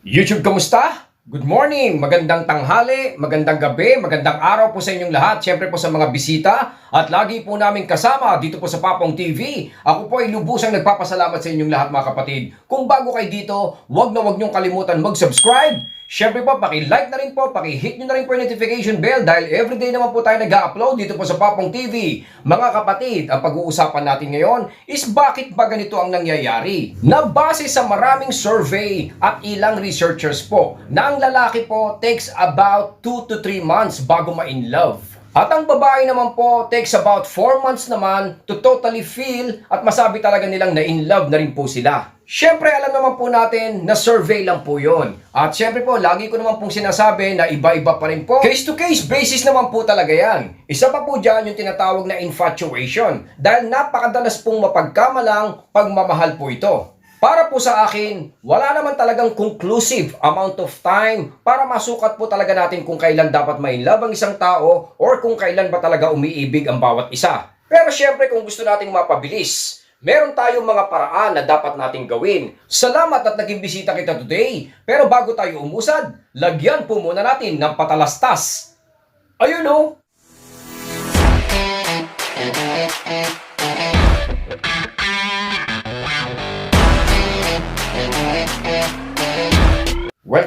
YouTube, kamusta? Good morning, magandang tanghali, magandang gabi, magandang araw po sa inyong lahat. Siyempre po sa mga bisita at lagi po namin kasama dito po sa Papong TV. Ako po ay lubusang nagpapasalamat sa inyong lahat mga kapatid. Kung bago kayo dito, huwag na huwag niyong kalimutan mag-subscribe. Siyempre po, paki-like na rin po, paki-hit nyo na rin po yung notification bell dahil everyday naman po tayo nag-upload dito po sa Papong TV. Mga kapatid, ang pag-uusapan natin ngayon is bakit ba ganito ang nangyayari? Na base sa maraming survey at ilang researchers po, na ang lalaki po takes about 2 to 3 months bago ma-in love. At ang babae naman po takes about 4 months naman to totally feel at masabi talaga nilang na in love na rin po sila. Siyempre alam naman po natin na survey lang po yon. At siyempre po, lagi ko naman pong sinasabi na iba-iba pa rin po. Case to case basis naman po talaga yan. Isa pa po dyan yung tinatawag na infatuation. Dahil napakadalas pong mapagkamalang pagmamahal po ito. Para po sa akin, wala naman talagang conclusive amount of time para masukat po talaga natin kung kailan dapat may ang isang tao or kung kailan ba talaga umiibig ang bawat isa. Pero syempre kung gusto nating mapabilis, meron tayong mga paraan na dapat nating gawin. Salamat at naging bisita kita today. Pero bago tayo umusad, lagyan po muna natin ng patalastas. Ayun oh,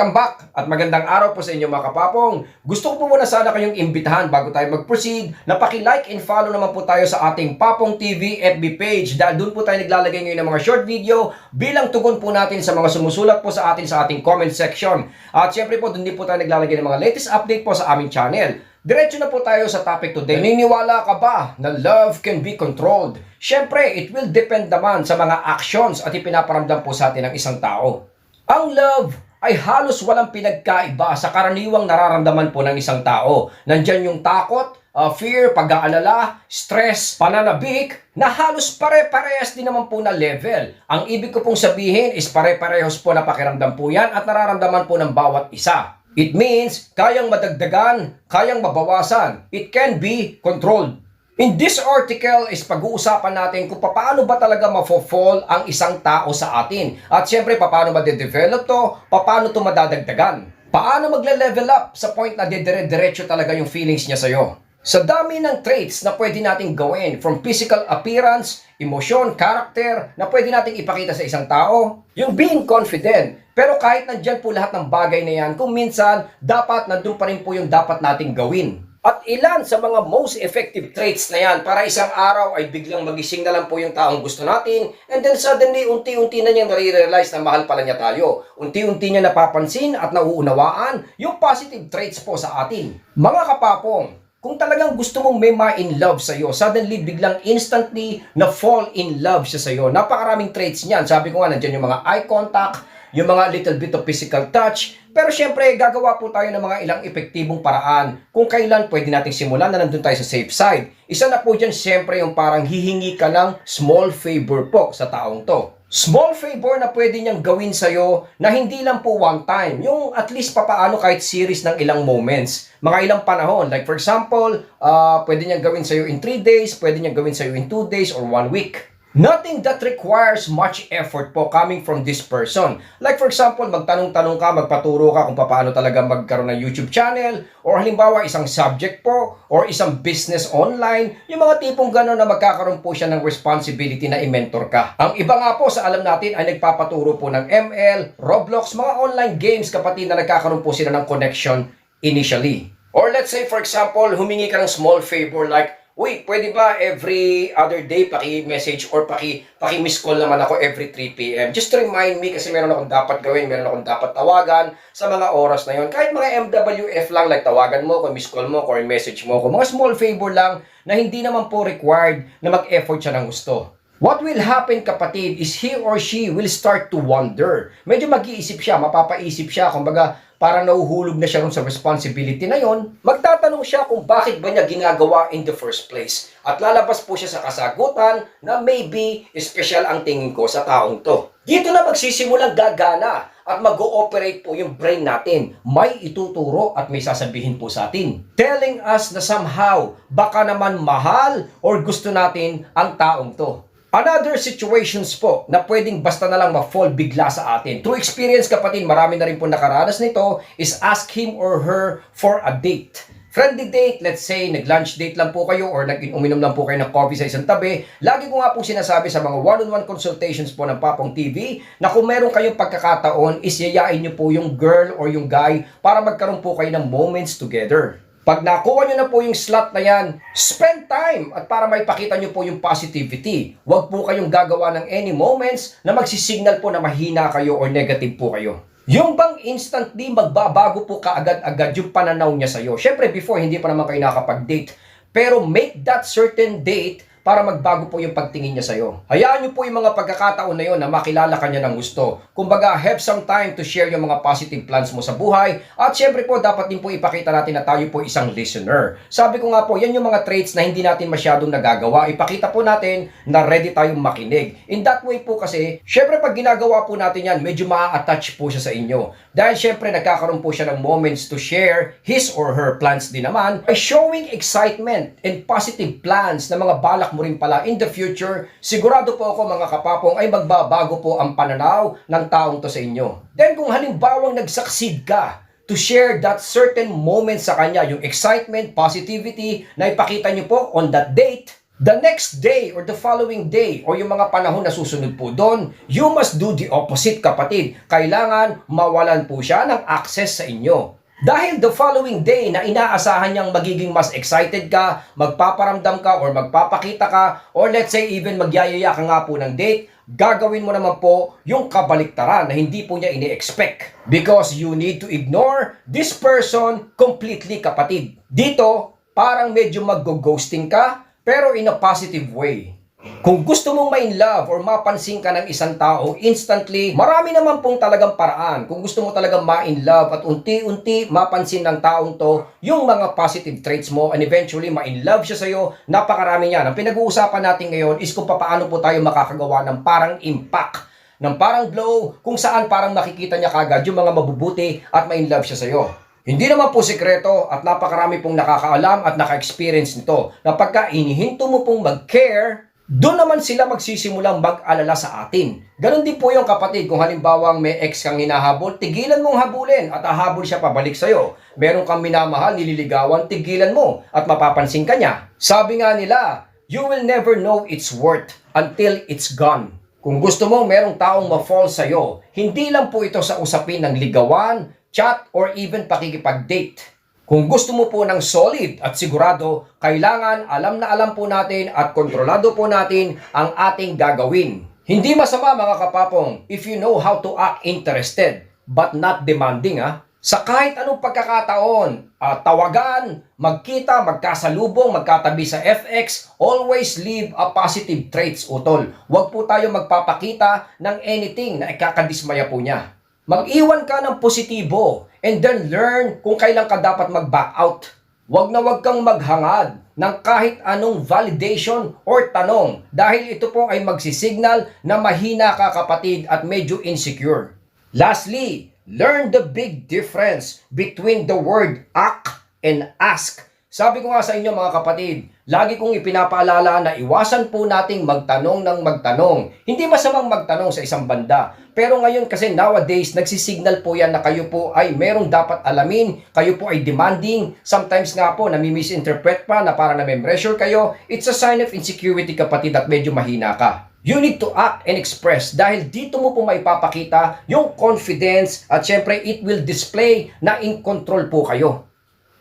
Welcome back at magandang araw po sa inyo mga kapapong. Gusto ko po muna sana kayong imbitahan bago tayo mag-proceed na paki-like and follow naman po tayo sa ating Papong TV FB page dahil doon po tayo naglalagay ngayon ng mga short video bilang tugon po natin sa mga sumusulat po sa atin sa ating comment section. At syempre po doon din po tayo naglalagay ng mga latest update po sa aming channel. Diretso na po tayo sa topic today. Naniniwala ka ba na love can be controlled? Syempre, it will depend naman sa mga actions at ipinaparamdam po sa atin ng isang tao. Ang love ay halos walang pinagkaiba sa karaniwang nararamdaman po ng isang tao. Nandyan yung takot, uh, fear, pag-aalala, stress, pananabik, na halos pare-parehas din naman po na level. Ang ibig ko pong sabihin is pare-parehos po na pakiramdam po yan at nararamdaman po ng bawat isa. It means kayang madagdagan, kayang mabawasan. It can be controlled. In this article is pag-uusapan natin kung paano ba talaga mafo-fall ang isang tao sa atin. At syempre, paano ma-develop to, paano to madadagdagan. Paano magle-level up sa point na dire-diretso talaga yung feelings niya sa'yo. Sa dami ng traits na pwede nating gawin, from physical appearance, emosyon, character, na pwede nating ipakita sa isang tao, yung being confident. Pero kahit nandyan po lahat ng bagay na yan, kung minsan, dapat nandun pa rin po yung dapat nating gawin. At ilan sa mga most effective traits na yan para isang araw ay biglang magising na lang po yung taong gusto natin and then suddenly unti-unti na niyang nare-realize na mahal pala niya tayo. Unti-unti niya napapansin at nauunawaan yung positive traits po sa atin. Mga kapapong, kung talagang gusto mong may ma-in love sa'yo, suddenly biglang instantly na fall in love siya sa'yo. Napakaraming traits niyan. Sabi ko nga, nandiyan yung mga eye contact, yung mga little bit of physical touch. Pero syempre, gagawa po tayo ng mga ilang epektibong paraan kung kailan pwede nating simulan na nandun tayo sa safe side. Isa na po dyan syempre yung parang hihingi ka ng small favor po sa taong to. Small favor na pwede niyang gawin sa'yo na hindi lang po one time. Yung at least papaano kahit series ng ilang moments. Mga ilang panahon. Like for example, uh, pwede niyang gawin sa'yo in 3 days, pwede niyang gawin sa'yo in 2 days or 1 week. Nothing that requires much effort po coming from this person. Like for example, magtanong-tanong ka, magpaturo ka kung paano talaga magkaroon ng YouTube channel or halimbawa isang subject po or isang business online, yung mga tipong gano'n na magkakaroon po siya ng responsibility na i-mentor ka. Ang iba nga po sa alam natin ay nagpapaturo po ng ML, Roblox, mga online games kapatid na nagkakaroon po sila ng connection initially. Or let's say for example, humingi ka ng small favor like Uy, pwede ba every other day paki-message or paki paki-miss call naman ako every 3 p.m. Just to remind me kasi meron akong dapat gawin, meron akong dapat tawagan sa mga oras na yon. Kahit mga MWF lang like tawagan mo ko, miss call mo ko, or message mo ko. Mga small favor lang na hindi naman po required na mag-effort siya ng gusto. What will happen kapatid is he or she will start to wonder. Medyo mag-iisip siya, mapapaisip siya, kumbaga parang nauhulog na siya ron sa responsibility na yon. Magtatanong siya kung bakit ba niya ginagawa in the first place. At lalabas po siya sa kasagutan na maybe special ang tingin ko sa taong to. Dito na magsisimulang gagana at mag-ooperate po yung brain natin. May ituturo at may sasabihin po sa atin. Telling us na somehow baka naman mahal or gusto natin ang taong to. Another situations po na pwedeng basta na lang ma-fall bigla sa atin. Through experience kapatid, marami na rin po nakaranas nito is ask him or her for a date. Friendly date, let's say, nag-lunch date lang po kayo or nag-uminom lang po kayo ng coffee sa isang tabi. Lagi ko nga po sinasabi sa mga one-on-one consultations po ng Papong TV na kung meron kayong pagkakataon, is yayain nyo po yung girl or yung guy para magkaroon po kayo ng moments together. Pag nakuha nyo na po yung slot na yan, spend time at para maipakita nyo po yung positivity. Huwag po kayong gagawa ng any moments na magsisignal po na mahina kayo or negative po kayo. Yung bang instantly magbabago po kaagad-agad yung pananaw niya sa'yo. Siyempre, before, hindi pa naman kayo nakapag-date. Pero make that certain date para magbago po yung pagtingin niya sa'yo. Hayaan niyo po yung mga pagkakataon na yon na makilala ka niya ng gusto. Kumbaga, have some time to share yung mga positive plans mo sa buhay. At syempre po, dapat din po ipakita natin na tayo po isang listener. Sabi ko nga po, yan yung mga traits na hindi natin masyadong nagagawa. Ipakita po natin na ready tayong makinig. In that way po kasi, syempre pag ginagawa po natin yan, medyo maa-attach po siya sa inyo. Dahil syempre nagkakaroon po siya ng moments to share his or her plans din naman by showing excitement and positive plans na mga balak mo rin pala in the future, sigurado po ako mga kapapong ay magbabago po ang pananaw ng taong to sa inyo. Then kung halimbawang nagsucceed ka to share that certain moment sa kanya, yung excitement, positivity na ipakita nyo po on that date, the next day or the following day or yung mga panahon na susunod po doon, you must do the opposite kapatid. Kailangan mawalan po siya ng access sa inyo. Dahil the following day na inaasahan niyang magiging mas excited ka, magpaparamdam ka or magpapakita ka or let's say even magyayaya ka nga po ng date, gagawin mo naman po yung kabaliktaran na hindi po niya ini-expect. Because you need to ignore this person completely kapatid. Dito, parang medyo mag-ghosting ka pero in a positive way. Kung gusto mong ma-in love or mapansin ka ng isang tao instantly, marami naman pong talagang paraan. Kung gusto mo talagang ma-in love at unti-unti mapansin ng taong to yung mga positive traits mo and eventually ma-in love siya sa'yo, napakarami niyan. Ang pinag-uusapan natin ngayon is kung paano po tayo makakagawa ng parang impact ng parang blow kung saan parang makikita niya kagad yung mga mabubuti at ma-in love siya sa'yo. Hindi naman po sekreto at napakarami pong nakakaalam at naka-experience nito na pagka inihinto mo pong mag-care, doon naman sila magsisimulang mag-alala sa atin. Ganon din po yung kapatid, kung halimbawang may ex kang hinahabol, tigilan mong habulin at ahabol siya pabalik sa'yo. Meron kang minamahal, nililigawan, tigilan mo at mapapansin ka niya. Sabi nga nila, you will never know its worth until it's gone. Kung gusto mo merong taong ma-fall sa'yo, hindi lang po ito sa usapin ng ligawan, chat, or even pakikipag-date. Kung gusto mo po ng solid at sigurado, kailangan alam na alam po natin at kontrolado po natin ang ating gagawin. Hindi masama mga kapapong if you know how to act interested but not demanding ha. Sa kahit anong pagkakataon, ah, tawagan, magkita, magkasalubong, magkatabi sa FX, always leave a positive traits, utol. Huwag po tayo magpapakita ng anything na ikakadismaya po niya. Mag-iwan ka ng positibo and then learn kung kailan ka dapat mag-back out. Huwag na huwag kang maghangad ng kahit anong validation or tanong dahil ito po ay magsisignal na mahina ka kapatid at medyo insecure. Lastly, learn the big difference between the word act and ask. Sabi ko nga sa inyo mga kapatid, lagi kong ipinapaalala na iwasan po nating magtanong ng magtanong. Hindi masamang magtanong sa isang banda. Pero ngayon kasi nowadays, nagsisignal po yan na kayo po ay merong dapat alamin, kayo po ay demanding, sometimes nga po nami-misinterpret pa na para na pressure kayo. It's a sign of insecurity kapatid at medyo mahina ka. You need to act and express dahil dito mo po maipapakita yung confidence at syempre it will display na in control po kayo.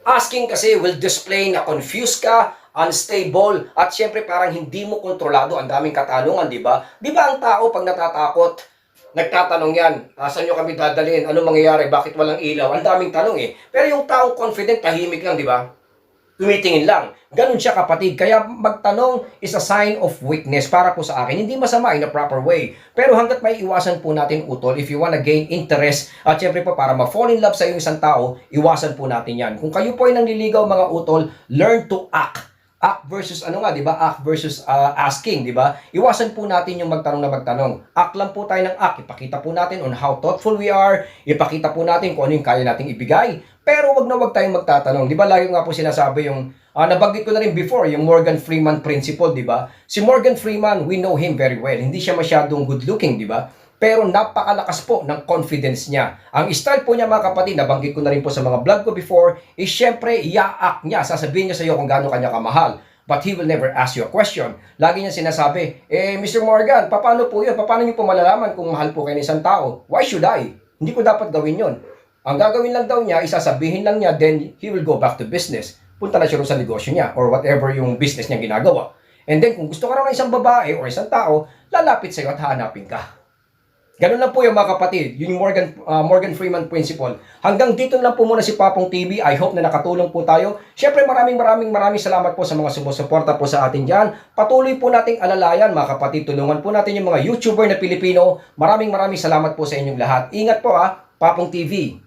Asking kasi will display na confused ka, unstable, at syempre parang hindi mo kontrolado. Ang daming katanungan, di ba? Di ba ang tao pag natatakot, nagtatanong yan, asan nyo kami dadalhin, ano mangyayari, bakit walang ilaw? Ang daming tanong eh. Pero yung taong confident, tahimik lang, di ba? Tumitingin lang. Ganun siya kapatid. Kaya magtanong is a sign of weakness para po sa akin. Hindi masama in a proper way. Pero hanggat may iwasan po natin utol, if you wanna gain interest, at syempre po para ma-fall in love sa yung isang tao, iwasan po natin yan. Kung kayo po ay nanliligaw mga utol, learn to act. Act versus ano nga, 'di ba? Act versus uh, asking, 'di ba? Iwasan po natin yung magtanong na magtanong. Act lang po tayo ng act. Ipakita po natin on how thoughtful we are. Ipakita po natin kung ano yung kaya nating ibigay. Pero wag na wag tayong magtatanong. 'Di ba? Lagi nga po sinasabi yung Ah, nabanggit ko na rin before, yung Morgan Freeman principle, di ba? Si Morgan Freeman, we know him very well. Hindi siya masyadong good looking, di ba? Pero napakalakas po ng confidence niya. Ang style po niya mga kapatid, nabanggit ko na rin po sa mga vlog ko before, is syempre, iaak niya. Sasabihin niya sa iyo kung gaano kanya kamahal. But he will never ask you a question. Lagi niya sinasabi, eh, Mr. Morgan, paano po yun? Paano niyo po malalaman kung mahal po kayo ng isang tao? Why should I? Hindi ko dapat gawin yon. Ang gagawin lang daw niya, isasabihin lang niya, then he will go back to business. Punta na siya sa negosyo niya or whatever yung business niya ginagawa. And then, kung gusto ka raw ng isang babae or isang tao, lalapit sa iyo at hahanapin ka. Ganun lang po yung mga kapatid, yun yung Morgan, ah, Morgan Freeman principle. Hanggang dito lang po muna si Papong TV. I hope na nakatulong po tayo. Siyempre maraming maraming maraming salamat po sa mga sumusuporta po sa atin dyan. Patuloy po nating alalayan mga kapatid. Tulungan po natin yung mga YouTuber na Pilipino. Maraming maraming salamat po sa inyong lahat. Ingat po ha, Papong TV.